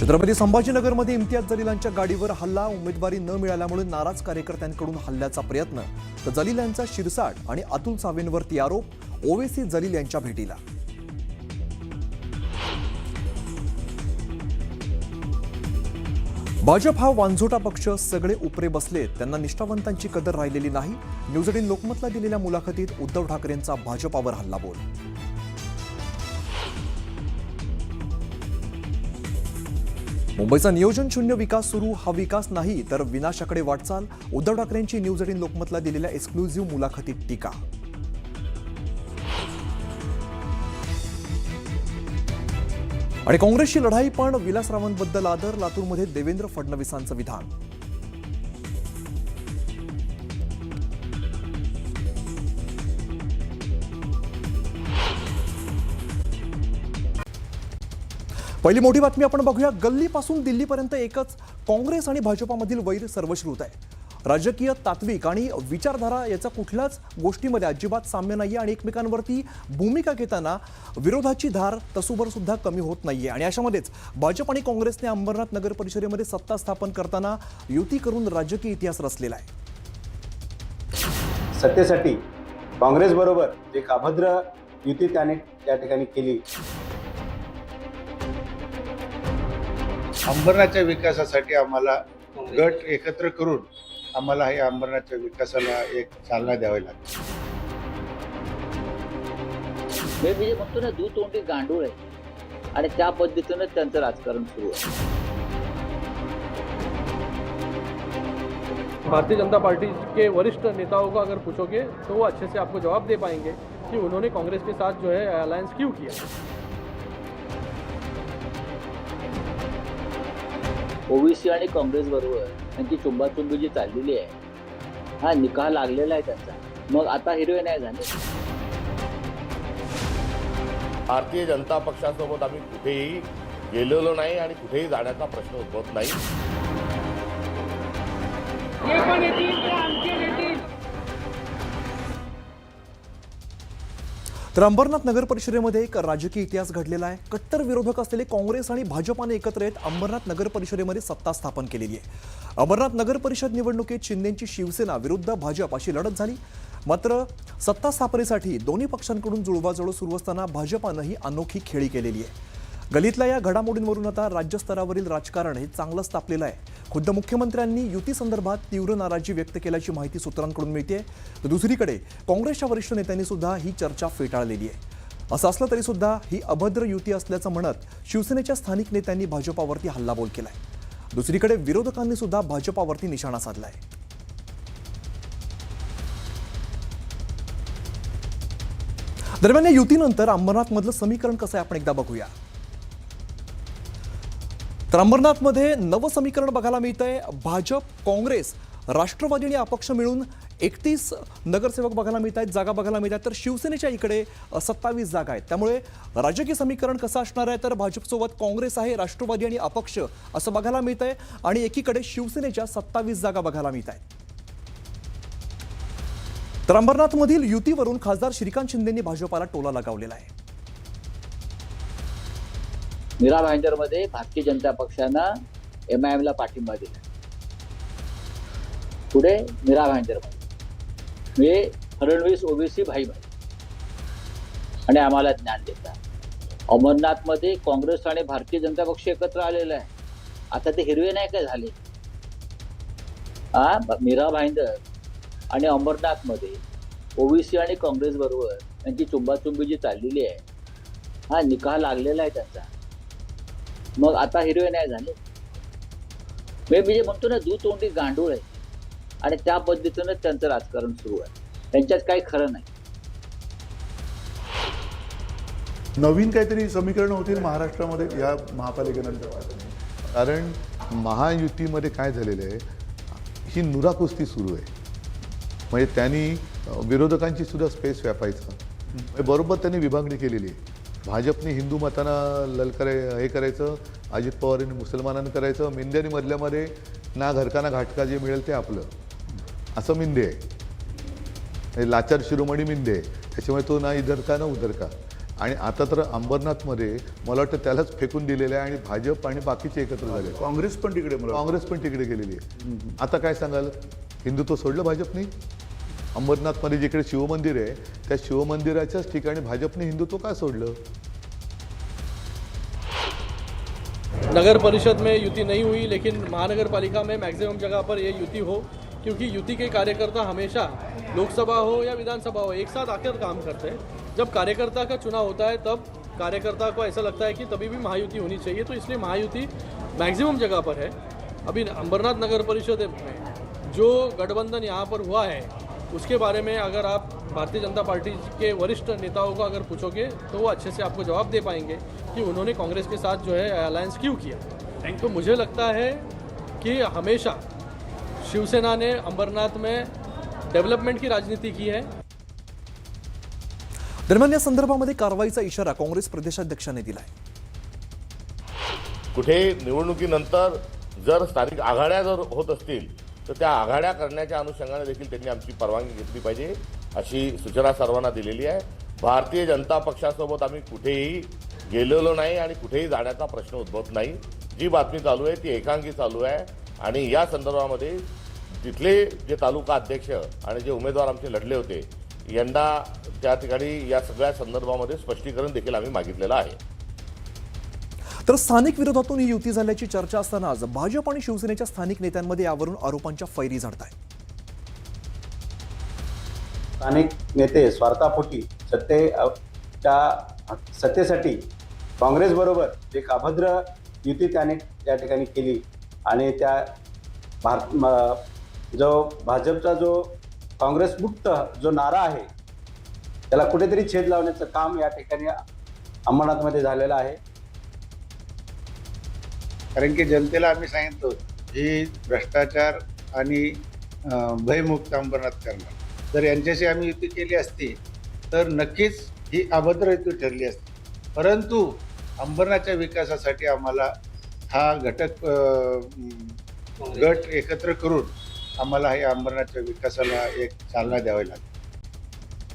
छत्रपती संभाजीनगरमध्ये इम्तियाज जलीलांच्या गाडीवर हल्ला उमेदवारी न मिळाल्यामुळे नाराज कार्यकर्त्यांकडून हल्ल्याचा प्रयत्न. तर जलील यांचा शिरसाट आणि अतुल सावेंवरती आरोप ओवेसी जलील यांच्या भेटीला. भाजप हा वांझोटा पक्ष सगळे उपरे बसले त्यांना निष्ठावंतांची कदर राहिलेली नाही. न्यूज एटीन लोकमतला दिलेल्या मुलाखतीत उद्धव ठाकरेंचा भाजपावर हल्लाबोल. मुंबईचा नियोजन शून्य विकास सुरू हा विकास नाही तर विनाशाकडे वाटचाल. उद्धव ठाकरेंची न्यूज एटीन लोकमतला दिलेल्या एक्सक्लुझिव्ह मुलाखतीत टीका. आणि काँग्रेसची लढाई पण विलासरावांबद्दल आदर लातूरमध्ये देवेंद्र फडणवीसांचं विधान. पहिली मोठी बातमी आपण बघूया. गल्लीपासून दिल्लीपर्यंत एकच काँग्रेस आणि भाजपामधील वैर सर्वश्रुत आहे. राजकीय तात्विक आणि विचारधारा याचा कुठल्याच गोष्टीमध्ये अजिबात साम्य नाहीये आणि एकमेकांवरती भूमिका घेताना विरोधाची धार तसूभर सुद्धा कमी होत नाहीये. आणि अशामध्येच भाजप आणि काँग्रेसने अंबरनाथ नगर परिषदेमध्ये सत्ता स्थापन करताना युती करून राजकीय इतिहास रचलेला आहे. सत्तेसाठी काँग्रेसबरोबर एक अभद्र युती त्याने त्या ठिकाणी केली. अंबरनाथच्या विकासासाठी आम्हाला गट एकत्र करून आम्हाला हे अंबरनाथच्या विकासाला एक चालना द्यावी लागते. मी म्हणजे म्हणतो ना दूध तोंडी गांडूळ आहे. आणि त्या पद्धतीनं त्यांचं राजकारण सुरू आहे. भारतीय जनता पार्टी के वरिष्ठ नेताओं को अगर पूछोगे तो वो अच्छे से आपको जवाब दे पाएंगे कि उन्होंने कांग्रेस के साथ जो है अलायंस क्यों किया? ओबीसी आणि काँग्रेस बरोबर त्यांची चुंबाचुंबी जी चाललेली आहे हा निकाह लागलेला आहे त्यांचा. मग आता हिरवे नाही झाले. भारतीय जनता पक्षासोबत आम्ही कुठेही गेलेलो नाही आणि कुठेही जाण्याचा प्रश्न उद्भवत नाही. तर अंबरनाथ नगर परिषदेमध्ये एक राजकीय इतिहास घडलेला आहे. कट्टर विरोधक असलेले काँग्रेस आणि भाजपाने एकत्र येत अंबरनाथ नगर परिषदेमध्ये सत्ता स्थापन केलेली आहे. अंबरनाथ नगर परिषद निवडणुकीत शिंदेची शिवसेना विरुद्ध भाजप अशी लढत झाली. मात्र सत्ता स्थापनेसाठी दोन्ही पक्षांकडून जुळवाजुळव सुरू असताना भाजपानंही अनोखी खेळी केलेली आहे. गलीतल्या या घडामोडींवरून आता राज्यस्तरावरील राजकारण हे चांगलंच तापलेलं आहे. खुद्द मुख्यमंत्र्यांनी युती संदर्भात तीव्र नाराजी व्यक्त केल्याची माहिती सूत्रांकडून मिळते तर दुसरीकडे काँग्रेसच्या वरिष्ठ नेत्यांनी सुद्धा ही चर्चा फेटाळलेली आहे. असं असलं तरी सुद्धा ही अभद्र युती असल्याचं म्हणत शिवसेनेच्या स्थानिक नेत्यांनी भाजपावरती हल्लाबोल केलाय. दुसरीकडे विरोधकांनी सुद्धा भाजपावरती निशाणा साधलाय. दरम्यान या युतीनंतर अंबरनाथमधलं समीकरण कसं आहे आपण एकदा बघूया. तर अंबरनाथमध्ये नवं समीकरण बघायला मिळतंय. भाजप काँग्रेस राष्ट्रवादी आणि अपक्ष मिळून एकतीस नगरसेवक बघायला मिळत आहेत जागा बघायला मिळत आहेत तर शिवसेनेच्या इकडे सत्तावीस जागा आहेत. त्यामुळे राजकीय समीकरण कसं असणार आहे? तर भाजपसोबत काँग्रेस आहे राष्ट्रवादी आणि अपक्ष असं बघायला मिळत आहे आणि एकीकडे शिवसेनेच्या सत्तावीस जागा बघायला मिळत आहेत तर अंबरनाथमधील युतीवरून खासदार श्रीकांत शिंदेंनी भाजपाला टोला लगावलेला आहे. मीरा भाईंदरमध्ये भारतीय जनता पक्षानं एम आय एमला पाठिंबा दिला. पुढे मीरा भाईंदरमध्ये म्हणजे फडणवीस ओबीसी भाई भाई आणि आम्हाला ज्ञान देतात. अमरनाथमध्ये काँग्रेस आणि भारतीय जनता पक्ष एकत्र आलेला आहे. आता ते हिरवे नाही काय झाले हा मीरा भाईंदर आणि अमरनाथमध्ये ओबीसी आणि काँग्रेस बरोबर त्यांची चुंबाचुंबी जी चाललेली आहे. हा निकाह लागलेला आहे त्यांचा. मग आता हिरवे नाही झाले. मी म्हणजे म्हणतो ना दूध तोंडी गांडूळ आहे. आणि त्या पद्धतीनं त्यांचं राजकारण सुरू आहे. त्यांच्यात काही खरं नाही. नवीन काहीतरी समीकरण होतील महाराष्ट्रामध्ये या महापालिकेनंतर. कारण महायुतीमध्ये काय झालेलं आहे ही नुरा कुस्ती सुरू आहे. म्हणजे त्यांनी विरोधकांची सुद्धा स्पेस व्यापायचं. म्हणजे बरोबर त्यांनी विभागणी केलेली आहे. भाजपने हिंदू मतांना ललकाराय हे करायचं अजित पवारांनी मुसलमानांना करायचं मिंदे आणि मधल्यामध्ये ना घरका ना घाटका जे मिळेल ते आपलं. असं मिंदे आहे. लाचार शिरोमणी मिंदे आहे. त्याच्यामुळे तो ना इधर का ना उधर का आणि आता तर अंबरनाथमध्ये मला वाटतं त्यालाच फेकून दिलेलं आहे आणि भाजप आणि बाकीचे एकत्र झाले. काँग्रेस पण तिकडे. काँग्रेस पण तिकडे गेलेली आहे. आता काय सांगाल? हिंदुत्व सोडलं भाजपने? अंबरनाथमध्ये जिकडे शिवमंदिर आहे त्या शिवमंदिराच्याच ठिकाणी भाजपने हिंदुत्व का सोडलं? नगर परिषद में युति नहीं हुई लेकिन महानगर पालिका में मैक्सिमम जगह पर ये युति हो क्योंकि युति के कार्यकर्ता हमेशा लोकसभा हो या विधानसभा हो एक साथ आकर काम करते हैं। जब कार्यकर्ता का चुनाव होता है तब कार्यकर्ता को ऐसा लगता है कि तभी भी महायुति होनी चाहिए तो इसलिए महायुति मैक्सिमम जगह पर है। अभी अंबरनाथ नगर परिषद में जो गठबंधन यहाँ पर हुआ है उसके बारे में अगर आप भारतीय जनता पार्टी के वरिष्ठ नेताओं को अगर पूछोगे तो वो अच्छे से आपको जवाब दे पाएंगे कि उन्होंने कांग्रेस के साथ जो है अलायंस क्यों किया। तो मुझे लगता है कि हमेशा शिवसेना ने अंबरनाथ में डेवलपमेंट की राजनीति की है। दरम्यान या संदर्भामध्ये कारवाईचा इशारा काँग्रेस प्रदेशाध्यक्षांनी दिलाय. कुठे निवडणुकीनंतर जर स्थानिक आघाड्या जर होत असतील तर त्या आघाड्या करण्याच्या अनुषंगाने देखील त्यांनी आमची परवानगी घेतली पाहिजे अशी सूचना सर्वांना दिलेली आहे. भारतीय जनता पक्षासोबत आम्ही कुठेही गेलेलो नाही आणि कुठेही जाण्याचा प्रश्न उद्भवत नाही. जी बातमी चालू आहे ती एकांकी चालू आहे. आणि या संदर्भामध्ये तिथले जे तालुका अध्यक्ष आणि जे उमेदवार आमचे लढले होते यंदा त्या ठिकाणी या सगळ्या संदर्भामध्ये स्पष्टीकरण देखील आम्ही मागितलेलं आहे. तर स्थानिक विरोधातून ही युती झाल्याची चर्चा असतानाच भाजप आणि शिवसेनेच्या स्थानिक नेत्यांमध्ये यावरून आरोपांच्या फैरी झडत आहेत स्थानिक नेते स्वार्थापोटी सत्तेच्या सत्तेसाठी काँग्रेसबरोबर एक अभद्र युती त्याने त्या ठिकाणी केली आणि त्या भारत जो भाजपचा जो काँग्रेसमुक्त जो नारा आहे त्याला कुठेतरी छेद लावण्याचं काम या ठिकाणी अंबरनाथमध्ये झालेलं आहे. कारण की जनतेला आम्ही सांगितलं ही भ्रष्टाचार आणि भयमुक्त अंबरनाथ करणार. जर यांच्याशी आम्ही युती केली असती तर नक्कीच ही अभद्र युती ठरली असती. परंतु अंबरनाथच्या विकासासाठी आम्हाला हा घटक गट एकत्र करून आम्हाला हे अंबरनाथच्या विकासाला एक चालना द्यावी लागते.